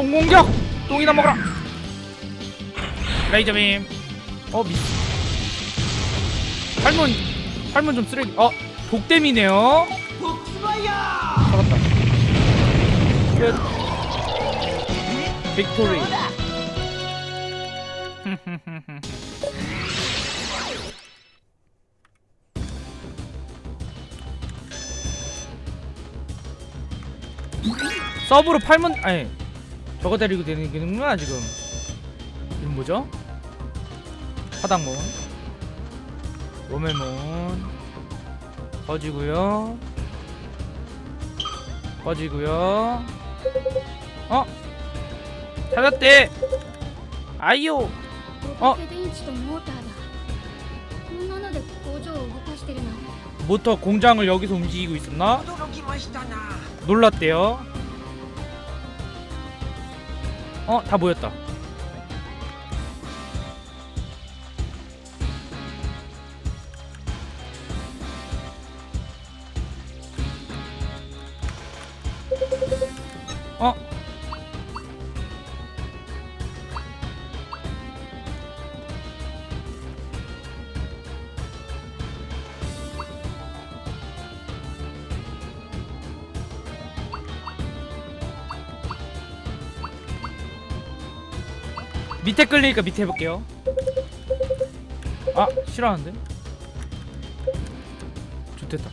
똥 공격! 똥이나 먹어라! 레이저 빔 어 미스 할문 할문 좀 쓰레기 어 독댐이네요. 살았다. 끝. 빅토리. 서브로 팔문 아니 저거 데리고 다니는구나 지금 이건 뭐죠? 파닥몬 로멜몬 꺼지고요 꺼지고요 어? 찾았대! 아이요! 어? 모터 공장을 여기서 움직이고 있었나? 놀랐대요 어? 다 모였다 밑에 끌리니까 밑에 해볼게요 아 싫어하는데 좋됐다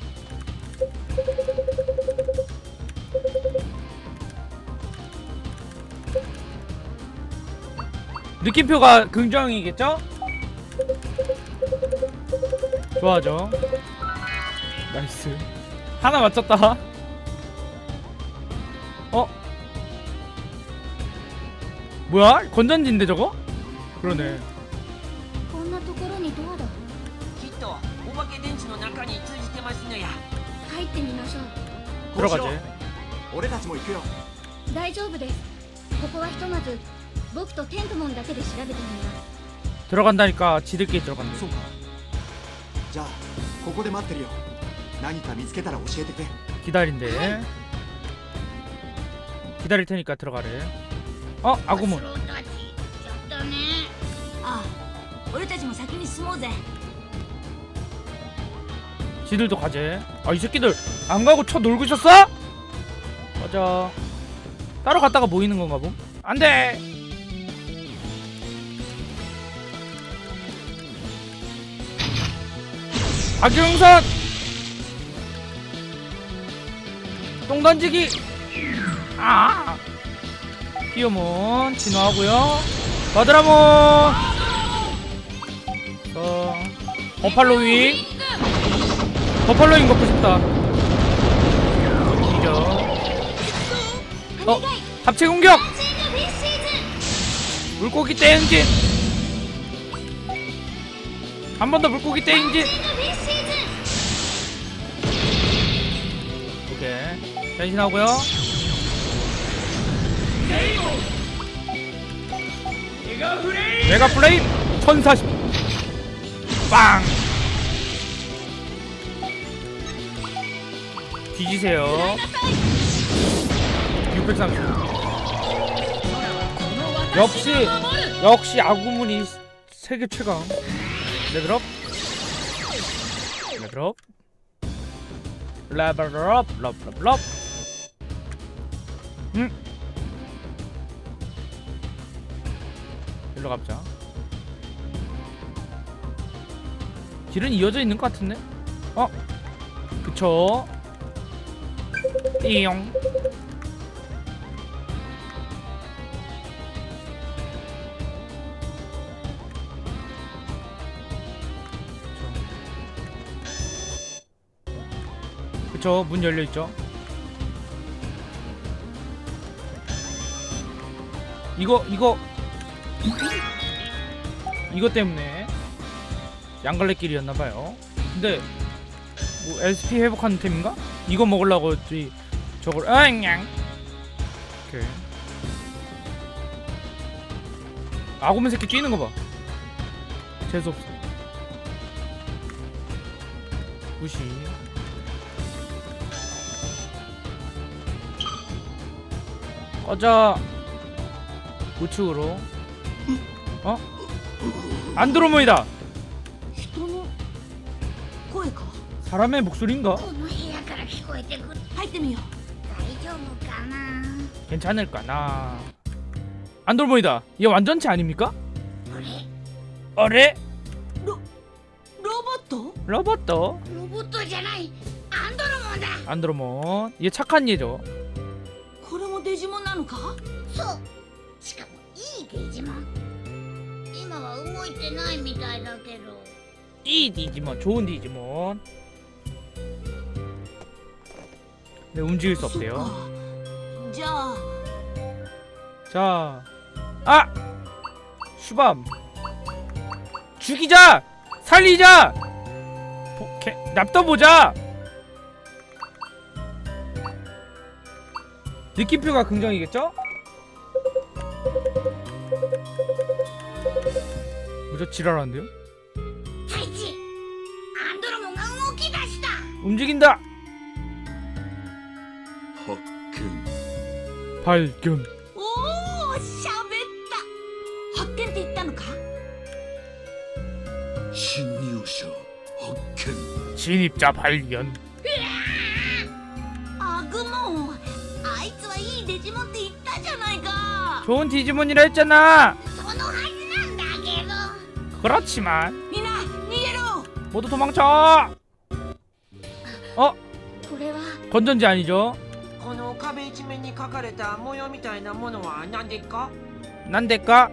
느낌표가 긍정이겠죠? 좋아하죠 나이스 하나 맞췄다 어? 뭐야? 건전지인데 저거? 그러네 こんなところにドアだきっとお化け電池の中に通じてますのや入ってみましょう 들어가지 俺たちも行くよ大丈夫ですここはひとまず僕とテントモンだけで調べてみます 들어간다니까 지들끼리 들어간대 そうかじゃあここで待ってるよ何か見つけたら教えてくれ 기다린대 기다릴 테니까 들어가래 어? 아구몬 俺たちも先に進もうぜ 지들도 가재 아 이 새끼들 안 가고 쳐 놀고 있었어? 맞아 따로 갔다가 모이는 건가 봄? 안돼 박용선 똥 던지기 아 피오몬 진화하고요 바드라몬 어 버팔로윙 버팔로잉 먹고 싶다. 어, 합체 공격. 물고기 떼응진. 한 번 더 물고기 떼응진. 오케이. 변신하고요. 메가 플레임 1040. 빵. 뒤지세요. 630. 역시 역시 아구문이 세계 최강. 레벨업. 레벨업. 레벨업. 레벨업. 음. 일로 가보자. 길은 이어져 있는 것 같은데? 어? 그쵸? 띠용 그쵸 문 열려있죠 이거 이거 이거 때문에 양갈래길이었나봐요 근데 뭐 SP 회복하는 템인가? 이거 먹으려고 이 저걸 아냥 오케이 아구맨 새끼 뛰는 거 봐. 재수 없어. 무시. 꺼져. 우측으로 어? 안드로모이다 사람의 목소리인가? この部屋から聞こえてくる入ってみよ大丈夫かな 괜찮을까나 안드로모이다 얘 완전체 아닙니까? あれ 어레? うロボット 로봇도 ロボットじゃないアンドロモンだ 안드로몬 얘 착한 얘죠 これもデジモンなのかそうしかもいいデジモン今は動いてないみたいだけど 이 디지몬 좋은 디지몬 네, 움직일 수 없대요. 자, 자, 아, 슈밤, 죽이자, 살리자, 보, 개, 납둬보자. 느낌표가 긍정이겠죠? 무저 지랄한데요? 움직인다. 발견. おおしゃべった発見って言ったのか侵入者発見 진입자 발견. アグモンあいつはいいデジモンって言ったじゃないか 좋은 디지몬이라 했잖아. そのはずなんだけど 그렇지만 みんな逃げろ 모두 도망쳐. これは 건전지 아니죠? この壁一面に描かれた模様みたいなものは何ですか 난데까?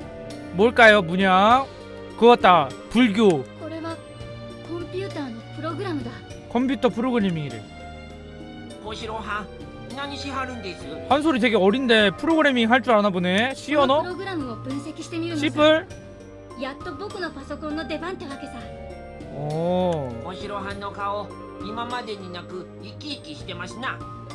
뭘까요, 문양? 그거다. 불교. これはコンピューターのプログラムだ 컴퓨터 프로그래밍이래. 小四郎はん何しはるんです 한소리 되게 어린데 프로그래밍 할 줄 아나 보네. この 시어너? プログラムを分析してみるのさ 시플? やっと僕のパソコンの出番ってわけさ 오. 小四郎はんの顔今までになく生き生きしてますな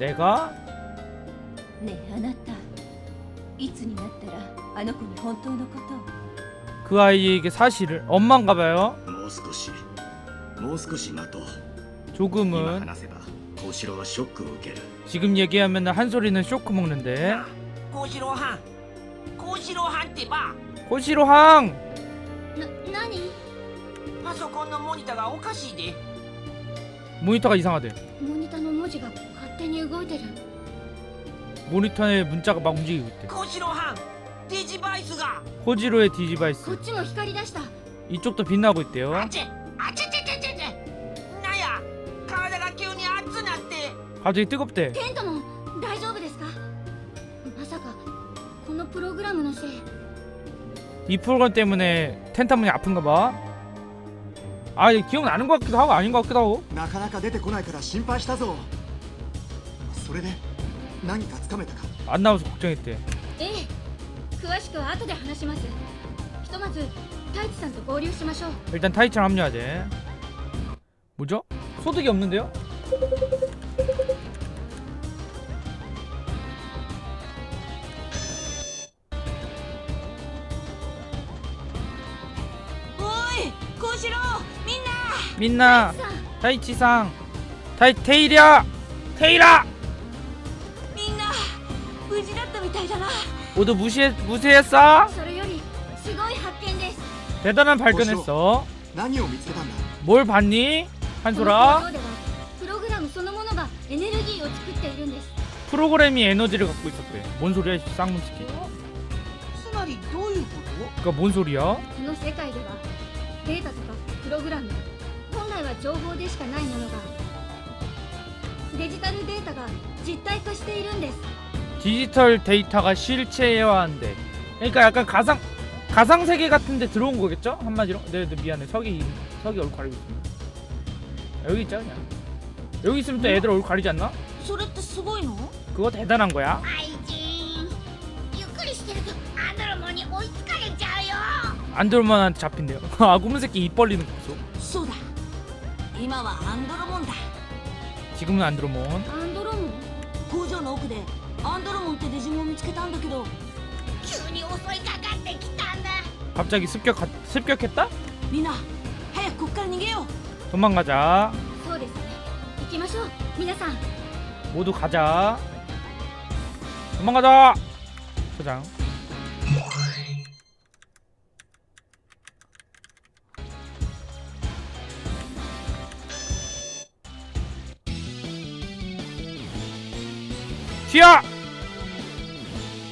내가 ねえあなたいつになったらあの子に本当のことを 그 아이에게 사실을 엄마인가 봐요. もう少しもう少し待とう今 조금은 話せば小四郎はショックを受ける 지금 얘기하면 한소리는 쇼크 먹는데 な小四郎はん小四郎はんってば 고시로항 な何パソコンのモニターがおかしいで 모니터가 이상하대 モニターの文字が勝 手に動いてる 모니터에 문자가 막 움직이고 있대 小四郎はんデジバイスが 호지로의 こ 디지바이스 っちも光り出した 이쪽도 빛나고 있대요 あちあちゃちゃちゃちゃちゃなんや体が急に熱なって 갑자기 뜨겁대 テントも大丈夫ですかまさかこのプログラムのせい 이 프로그램 때문에 텐타문이 아픈가 봐. 아, 이게 기억나는 것 같기도 하고 아닌 것 같기도 하고. なかなか出てこないから心配したぞ それで何かつかめたか 안 나와서 걱정했대. ええ詳しくは後で話しますひとまず太一さんと合流しましょう 일단 타이처럼 합류하재. 뭐죠? 소득이 없는데요? おい小四郎みんな 민나, さあ 타이치상, 타이 테이랴, 테이라. 모두 무시해 무시했어? それよりすごい発見です 대단한 발견했어. 何を見つけたんだ 뭘 봤니? この工 한소라. 場ではプログラムそのものがエネルギーを作っているんです 프로그램이 에너지를 갖고 있었대. 뭔 소리야, 이 쌍문치키. つまりどういうこ 그니까 뭔 소리야? この世界ではデータとかプログラム本来は情報でしかないものがデジタルデータが実体化しているんです 디지털 데이터가 실체화한대. 그러니까 약간 가상 가상 세계 같은데 들어온 거겠죠? 한마디로. 네, 네 미안해. 석이 석이 얼굴 가리고 있습니다. 여기 있죠, 그냥. 여기 있으면 또 애들 얼굴 가리지 않나? それってすごいの 그거 대단한 거야. 愛人ゆっくりしてるけ 안드로몬한테 잡힌대요 아 고문 새끼 입 벌리는 거 보소 そうだ今はアンドロモンだ 지금은 안드로몬 アンドロモン工場の奥で アンドロモンってデジモンを見つけたんだけど急に襲いかかってきたんだ 갑자기 습격 습격했다? みんな早くこっから逃げよう 도망가자 そうですね行きましょう皆さん 모두 가자 도망가자 소장 튀어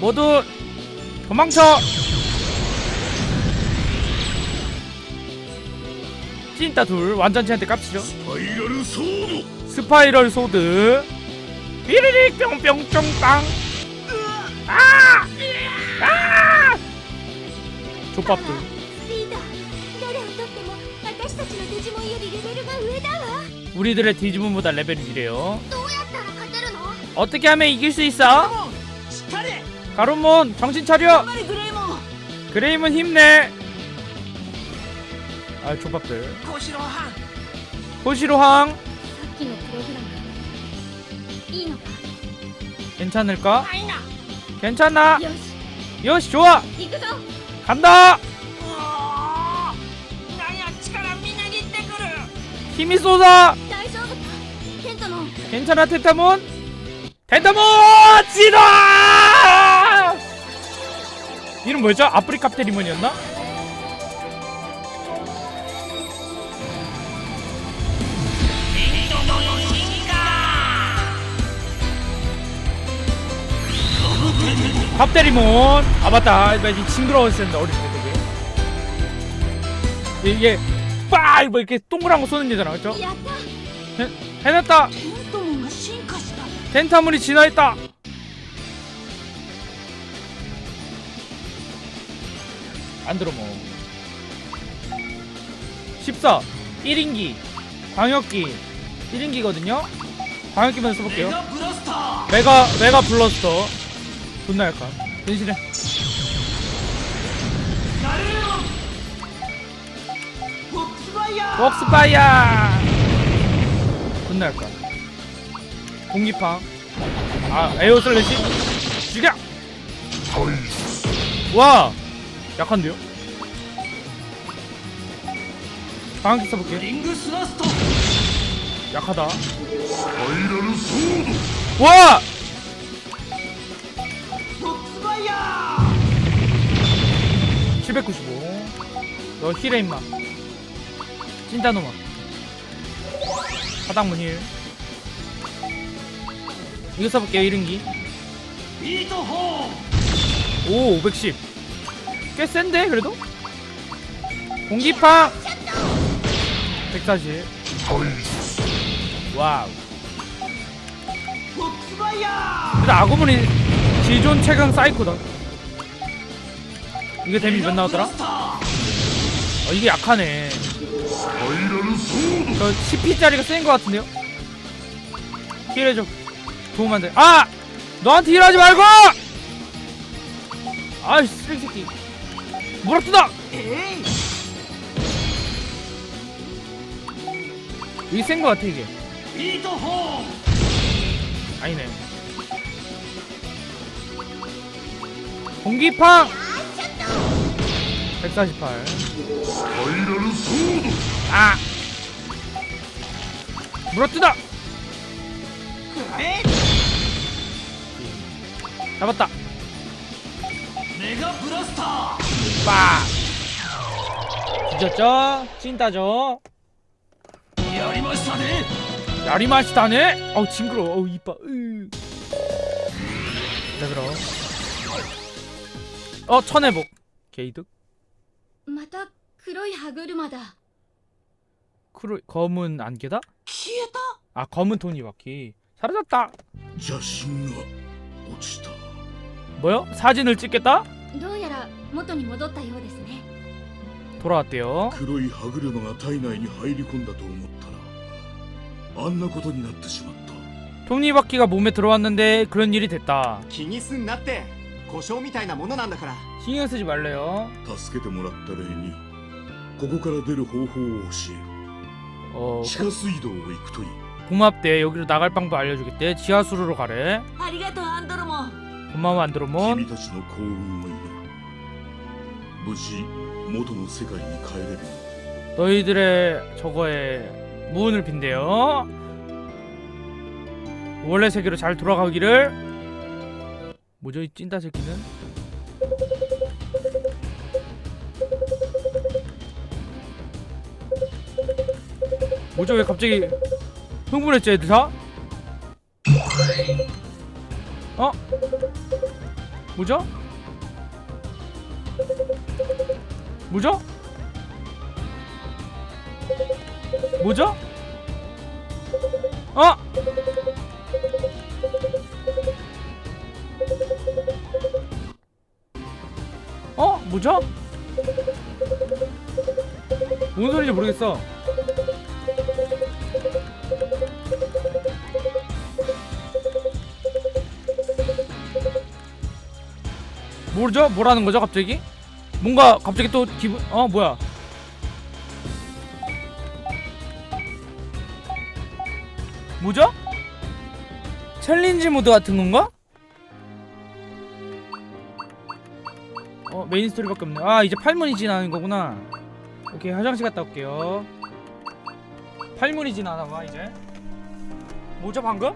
모두 도망쳐! 찐따 둘 완전체한테 깝치죠. 스파이럴 소드! 스파이럴 소드. 삐리릭 뿅뿅 쫑빵. 아! 아! 족밥들. 우리들의 디지몬보다 레벨이 이래요. 어떻게 하면 이길 수 있어? もうしっかり 가로몬 정신 차려 頑張れグレイモン 그레임은 힘내 아 족밥들 小四郎藩 호시로항 さっきのプログラムいいのか 괜찮을까? ないな 괜찮아 よし 요시 좋아 行くぞ 간다 うおーなんや力みなぎってくる 힘이 쏟아 大丈夫かテントの 괜찮아 텐타몬 텐타몬 지다 이름 뭐였죠? 아프리카 테리먼이었나? 밥대리몬. 아 맞다. 이 징그러웠었는데 어릴 때 되게. 이게 빡! 뭐 이렇게 동그란 거 쏘는 얘잖아 그쵸? 해, 해냈다. 텐타물이 진화했다. 안 들어먹어. 14 1인기. 광역기. 1인기거든요. 광역기 먼저 써볼게요. 메가 메가 블러스터. 존나 약간 변신해. 웍스파이어! 존나 약간 공기파. 아 에어 슬래시? 죽여! 와! 약한데요 방학기 써볼게 リングスラスト 약하다 ファイラルソード 와 フォックスファイヤ 795너 힐에 임마 찐따놈아 바닥문 힐 이거 써볼게요 1인기 ービートホーン 오 510. 꽤 센데 그래도? 공기파 140 와우 근데 아구문이 기존 최강 사이코다 이게 데미지 몇 나왔더라? 어, 이게 약하네 저 10피짜리가 센 것 같은데요? 힐해줘 도움 안돼 아! 너한테 힐하지 말고! 아이 쓰레기 새끼 물어뜯어! 이게 센 거 같아 이게. 아니네. 공기팡! 148 아! 물어뜯어! 잡았다. メガブラスター 빠! 뒤졌죠? 찐따죠? やりましたね 야리마시다네? 어우 징그러워 어우 이뻐 으. 자 그럼 어 천회복 게이득 また 黒い歯車だ 크로 검은 안개다? 消えた 아 검은 토니바퀴 사라졌다 邪神が落ちた 뭐요? 사진을 찍겠다? どうやら元に戻ったようですね 돌아왔대요 黒い歯車が体内に入り込んだと思ったらあんなことになってしまった 톱니바퀴가 몸에 들어왔는데 그런 일이 됐다 気にすんなって故障みたいなものなんだから 신경 쓰지 말래요 助けてもらった例にここから出る方法を教 어 える地下水道を行くといい 고맙대 여기로 나갈 방법 알려주겠대 지하수로로 가래 ありがとうアンドロモン 고마워 안드로몬 君たちの幸運を祈る無事元の世界に帰れるよう 너희들의 저거에 무운을 빈대요 원래 세계로 잘 돌아가기를 뭐죠 이 찐따 새끼는 뭐죠 왜 갑자기 흥분했지 애들 다? 어? 뭐죠? 뭐죠? 뭐죠? 어? 어? 뭐죠? 뭔 소리인지 모르겠어. 뭐죠? 뭐라는 거죠, 갑자기? 뭔가 갑자기 또 기분 어 뭐야? 뭐죠? 챌린지 모드 같은 건가? 어 메인 스토리밖에 없네. 아 이제 8문이 지나는 거구나. 오케이 화장실 갔다 올게요. 8문이 지나나 봐 이제. 뭐죠 방금?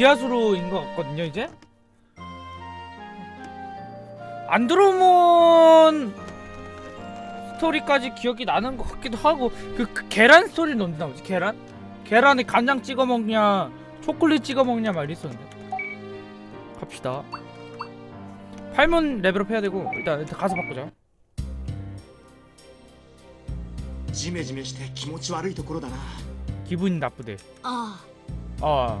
지하수로인 것 같거든요 이제 안드로몬 스토리까지 기억이 나는 것 같기도 하고 그, 그 계란 스토리는 언제 나오지 계란? 계란에 간장 찍어 먹냐 초콜릿 찍어 먹냐 말 있었는데 갑시다 8문 레벨업 해야 되고 일단, 일단 가서 바꾸자 ジメジメして気持ち悪いところだな 기분이 나쁘대 あ 아 깍! あ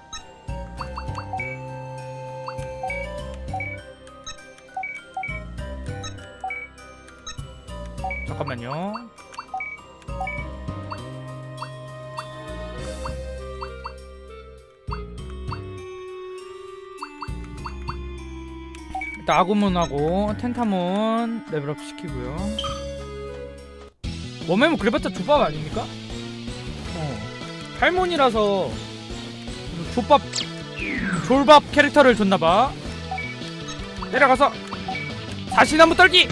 잠깐만요. 일단 아구문하고 텐타몬 레벨업 시키고요. 워메모 그래봤자 족밥 아닙니까? 어. 팔몬이라서 족밥 졸밥 캐릭터를 줬나봐 내려가서 사시나무 떨기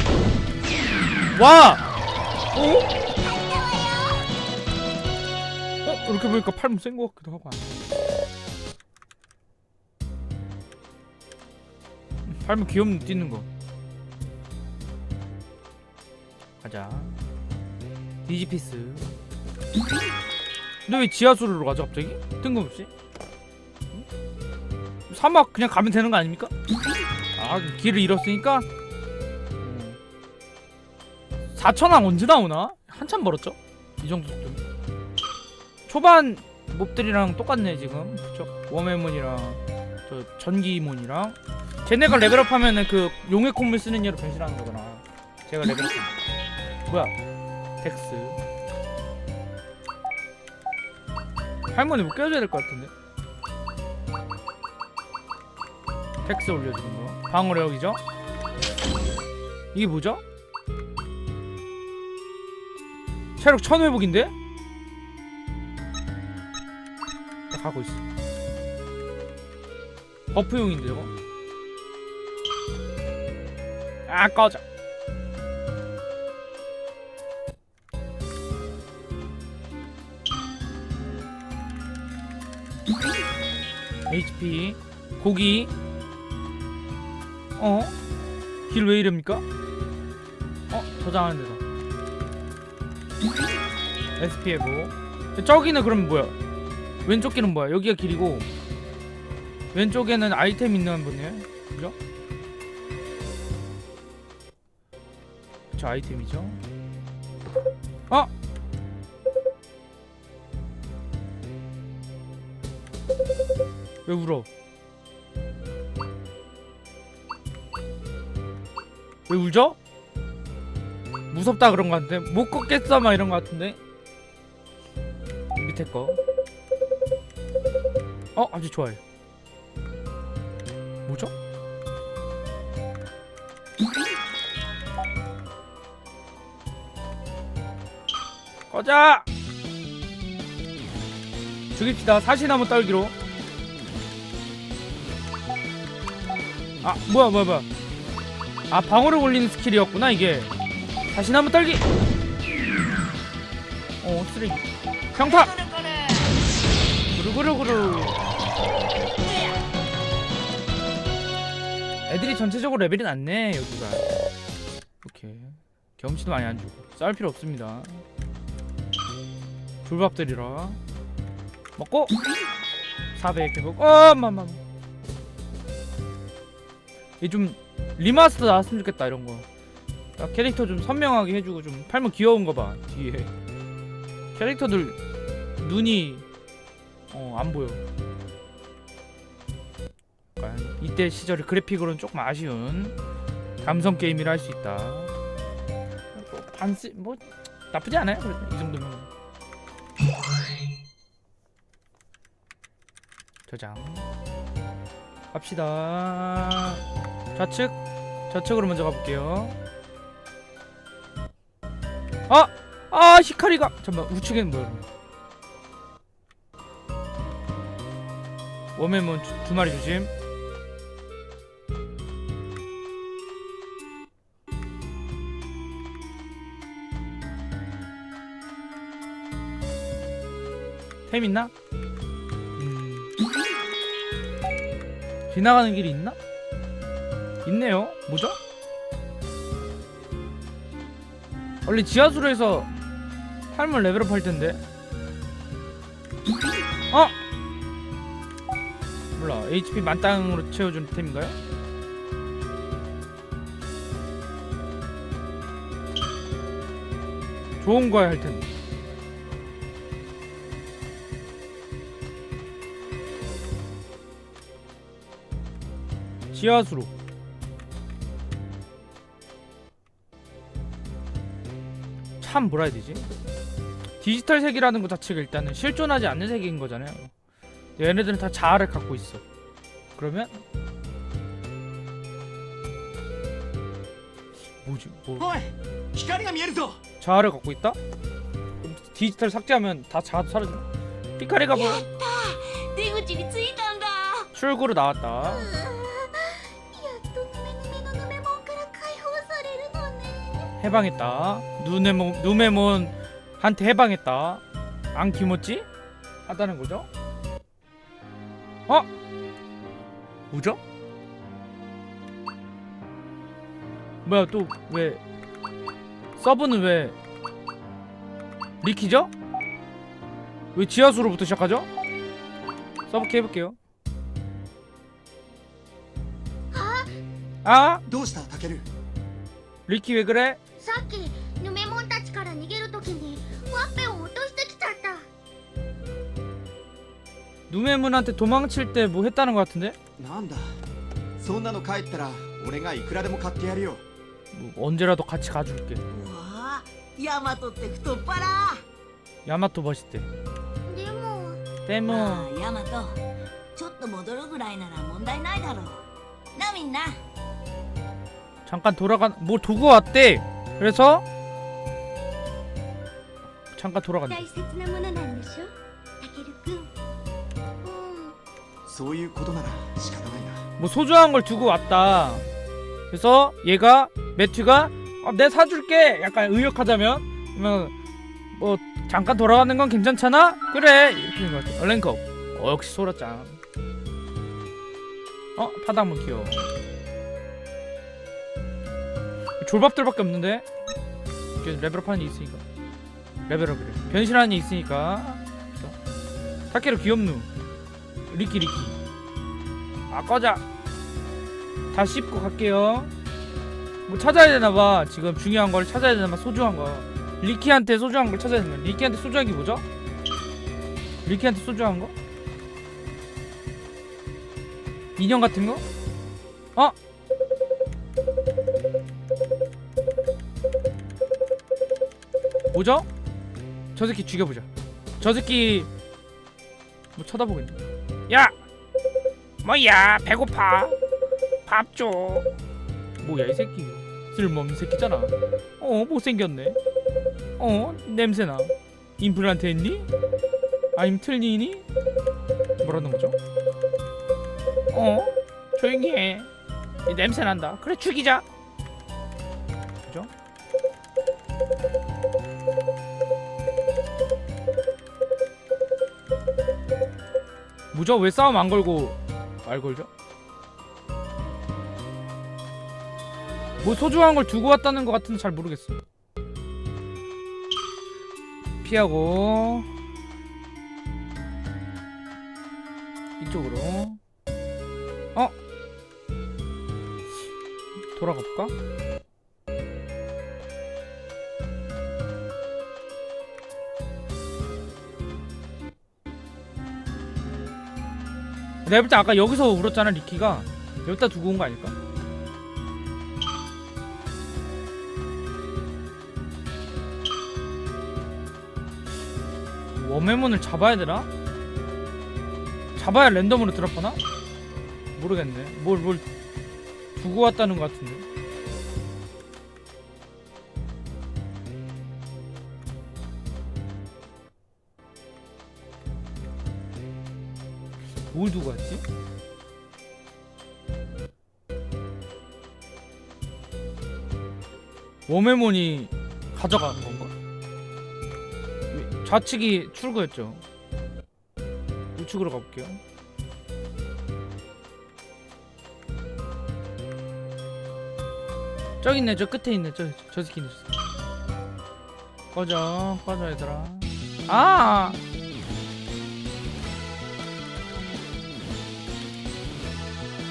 와 어? 어? 이렇게 보니까 팔문 센것 같기도 하고 안 팔문 귀염 뛰는 거 가자 디지피스 근데 왜 지하수로 가죠 갑자기? 뜬금없이? 응? 사막 그냥 가면 되는 거 아닙니까? 아 길을 잃었으니까 음. 4천왕 언제 나오나? 한참 멀었죠? 이 정도 좀. 초반 몹들이랑 똑같네 지금. 그쵸? 워메몬이랑 저 전기몬이랑. 쟤네가 레벨업 하면은 그 용의 콧물 쓰는 얘로 변신하는 거잖아. 제가 레벨업 뭐야? 덱스. 할머니 뭐 껴줘야 될 것 같은데? 텍스 올려주는 거. 방어력이죠? 이게 뭐죠? 체력 1000회복인데? 나 가고 있어 버프용인데 저거 아 꺼져 HP 고기 어? 길 왜 이럽니까? 어? 저장하는 데 다 SPF 저기는 그럼 뭐야 왼쪽 길은 뭐야 여기가 길이고 왼쪽에는 아이템 있는 분이에요 그죠? 저 아이템이죠 어? 왜 울어? 왜 울죠? 무섭다 그런 거 같은데? 못 걷겠어 막 이런 거 같은데? 밑에 거. 어? 아주 좋아요. 뭐죠? 꺼자 죽입시다 사시나무 딸기로. 아 뭐야 뭐야 뭐야. 아 방어를 올리는 스킬이었구나 이게 사시나무 딸기. 어 쓰레기. 평타. 구르구르구르 애들이 전체적으로 레벨이 낮네 여기가. 오케이. 경치도 많이 안 주고. 싸울 필요 없습니다. 졸밥들이라 먹고. 400 회복 어 맘맘 이좀 리마스터 나왔으면 좋겠다 이런 거 야, 캐릭터 좀 선명하게 해주고 좀 팔면 귀여운 거 봐 뒤에. 캐릭터들 눈이 어 안 보여. 약간 이때 시절의 그래픽으로는 조금 아쉬운 감성 게임이라 할 수 있다. 뭐 반스 뭐 나쁘지 않아요 이 정도면. 저장. 갑시다. 좌측. 좌측으로 먼저 가볼게요 아! 아 히카리가 잠깐만 우측에는 뭐야 그럼 워메몬 두, 두 마리 조심 템 있나? 음. 지나가는 길이 있나? 있네요. 뭐죠? 원래 지하수로 해서 삶을 레벨업 할 텐데. 어? 몰라. HP 만땅으로 채워주는 템인가요? 좋은 거야 할 텐데. 지하수로. 참 뭐라 해야 되지? 디지털 세계라는 것 자체가 일단은 실존하지 않는 세계인 거잖아요. 얘네들은 다 자아를 갖고 있어. 그러면 뭐지? 뭐? 자아를 갖고 있다? 디지털 삭제하면 다 자아도 사라지나? 피카리가 뭐? 출구로 나왔다. 해방했다. 누네몬 누메몬한테 해방했다 안 기모찌 하다는 거죠 어 뭐죠 뭐야 또 왜 서브는 왜 리키죠 왜 지하수로부터 시작하죠 서브키 해볼게요 아 どうしたタケル 리키 왜 그래 さっき 누메문한테 도망칠 때 뭐 했다는 것 같은데 なんだそんなの帰ったら俺がいくらでも買ってやるよ 뭐 언제라도 같이 가줄게 うわあヤマトって太っ腹 야마토 멋있대 でも 때문 まあヤマトちょっと戻るぐらいなら問題ないだろうなみんな 잠깐 돌아간 뭐 두고 왔대 그래서 잠깐 돌아간다 大切なものなんでしょタケルくんうん そういうことなら仕方ないな 뭐 소중한 걸 두고 왔다 그래서 얘가 매튜가 어, 내 사줄게 약간 의역하자면 그러면 뭐 잠깐 돌아가는 건 괜찮잖아 그래 이렇게 된것 같아 얼랭컵 어 역시 소라짱 어 파닥문 귀여워 졸밥들밖에 없는데 이렇게 레벨업하는 게 있으니까 레벨업이래 변신하는 게 있으니까 그죠? 타케루 귀엽누 리키 리키 아 꺼져 다 씹고 갈게요 뭐 찾아야 되나봐 지금 중요한 걸 찾아야 되나봐 소중한 거 리키한테 소중한 걸 찾아야 되나 리키한테 소중한 게 뭐죠? 리키한테 소중한 거? 인형 같은 거? 어? 뭐죠? 저 새끼 죽여보자 저 새끼 뭐 쳐다보고 있네 야! 뭐야 배고파 밥 줘. 뭐야 이 새끼 쓸모없는 새끼잖아. 어 못생겼네. 어 냄새나. 임플란트 했니? 아님 틀니니? 뭐라는 거죠? 어 조용히 해. 이 냄새 난다. 그래 죽이자. 뭐죠? 왜 싸움 안 걸고 말 걸죠? 뭐 소중한 걸 두고 왔다는 것 같은데 잘 모르겠어. 피하고 이쪽으로 어 돌아가 볼까? 내가 볼 때 아까 여기서 울었잖아 리키가 여기다 두고 온 거 아닐까? 워메몬을 잡아야 되나? 잡아야 랜덤으로 드랍하나? 모르겠네. 뭘 뭘 두고 왔다는 것 같은데. 워메몬이 가져간 건가? 좌측이 출구였죠. 우측으로 가볼게요. 저기 있네, 저 끝에 있네, 저, 저 새끼 있네. 꺼져, 꺼져, 얘들아. 아!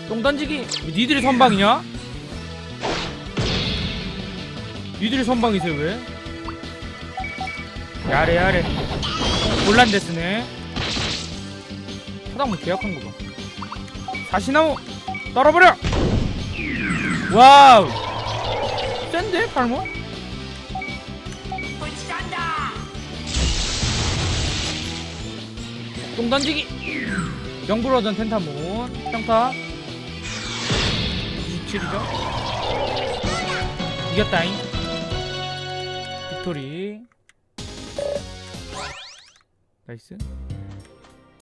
똥 던지기! 니들이 선방이냐? 니들이 선방이세요, 왜? 야래 야래. 곤란데스네. 파닥문 계약한 거봐. 다시나무 떨어버려! 와우! 센데 팔모 똥 던지기! 영불어전 텐타몬. 평타. 27이죠? 이겼다잉 빅토리. 나이스